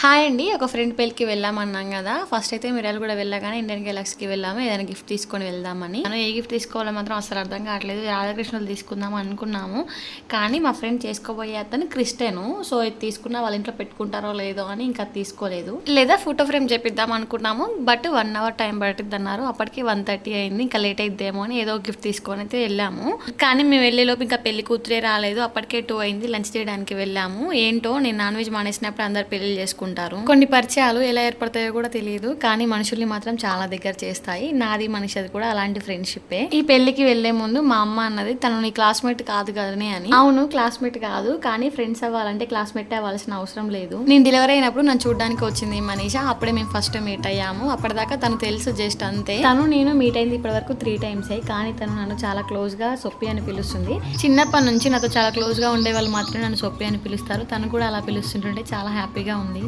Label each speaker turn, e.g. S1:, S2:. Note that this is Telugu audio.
S1: హాయ్ అండి ఒక ఫ్రెండ్ పెళ్ళికి వెళ్ళామన్నాం కదా. ఫస్ట్ అయితే మిరాలు కూడా వెళ్ళగానే ఇండియన్ గెలాక్స్కి వెళ్ళాము ఏదైనా గిఫ్ట్ తీసుకొని వెళ్దామని. మనం ఏ గిఫ్ట్ తీసుకోవాలో మాత్రం అసలు అర్థం కావట్లేదు. రాధాకృష్ణులు తీసుకుందాం అనుకున్నాము. కానీ మా ఫ్రెండ్ చేసుకోబోయే అతను క్రిస్టియను సో ఇది తీసుకున్న వాళ్ళ ఇంట్లో పెట్టుకుంటారో లేదో అని ఇంకా తీసుకోలేదు. లేదా ఫోటో ఫ్రేమ్ చేపిద్దాం అనుకున్నాము బట్ వన్ అవర్ టైం పడుతుంది అన్నారు అప్పటికి వన్ థర్టీ అయింది ఇంకా లేట్ అయిద్దేమో అని ఏదో గిఫ్ట్ తీసుకొని అయితే వెళ్ళాము. కానీ మేము వెళ్ళేలోపు ఇంకా పెళ్ళి కూతురే రాలేదు. అప్పటికే టూ అయింది లంచ్ చేయడానికి వెళ్ళాము. ఏంటో నేను నాన్ వెజ్ మానేసినప్పుడు అందరు పెళ్ళి చేసుకుంటారు కొన్ని పరిచయాలు ఎలా ఏర్పడతాయో కూడా తెలియదు కానీ మనుషుల్ని మాత్రం చాలా దగ్గర చేస్తాయి. నాది మనిషిది కూడా అలాంటి ఫ్రెండ్షిప్పే ఈ పెళ్ళికి వెళ్ళే ముందు మా అమ్మ అన్నది తను నీ క్లాస్మేట్ కాదు కదనే అని. అవును క్లాస్మేట్ కాదు కానీ ఫ్రెండ్స్ అవ్వాలంటే క్లాస్మేట్ అవ్వాల్సిన అవసరం లేదు. నేను డెలివరీ అయినప్పుడు నన్ను చూడడానికి వచ్చింది మనీష. అప్పుడే మేము ఫస్ట్ మీట్ అయ్యాము. అప్పటిదాకా తను తెలుసు జస్ట్ అంతే. తను నేను మీట్ అయింది ఇప్పటి వరకు త్రీ టైమ్స్ కానీ తను నన్ను చాలా క్లోజ్గా సొప్పి అని పిలుస్తుంది. చిన్నప్పటి నుంచి నాతో చాలా క్లోజ్గా ఉండే వాళ్ళు మాత్రమే నన్ను సొప్పి అని పిలుస్తారు. తను కూడా అలా పిలుస్తుంటుంటే చాలా హ్యాపీగా ఉంది.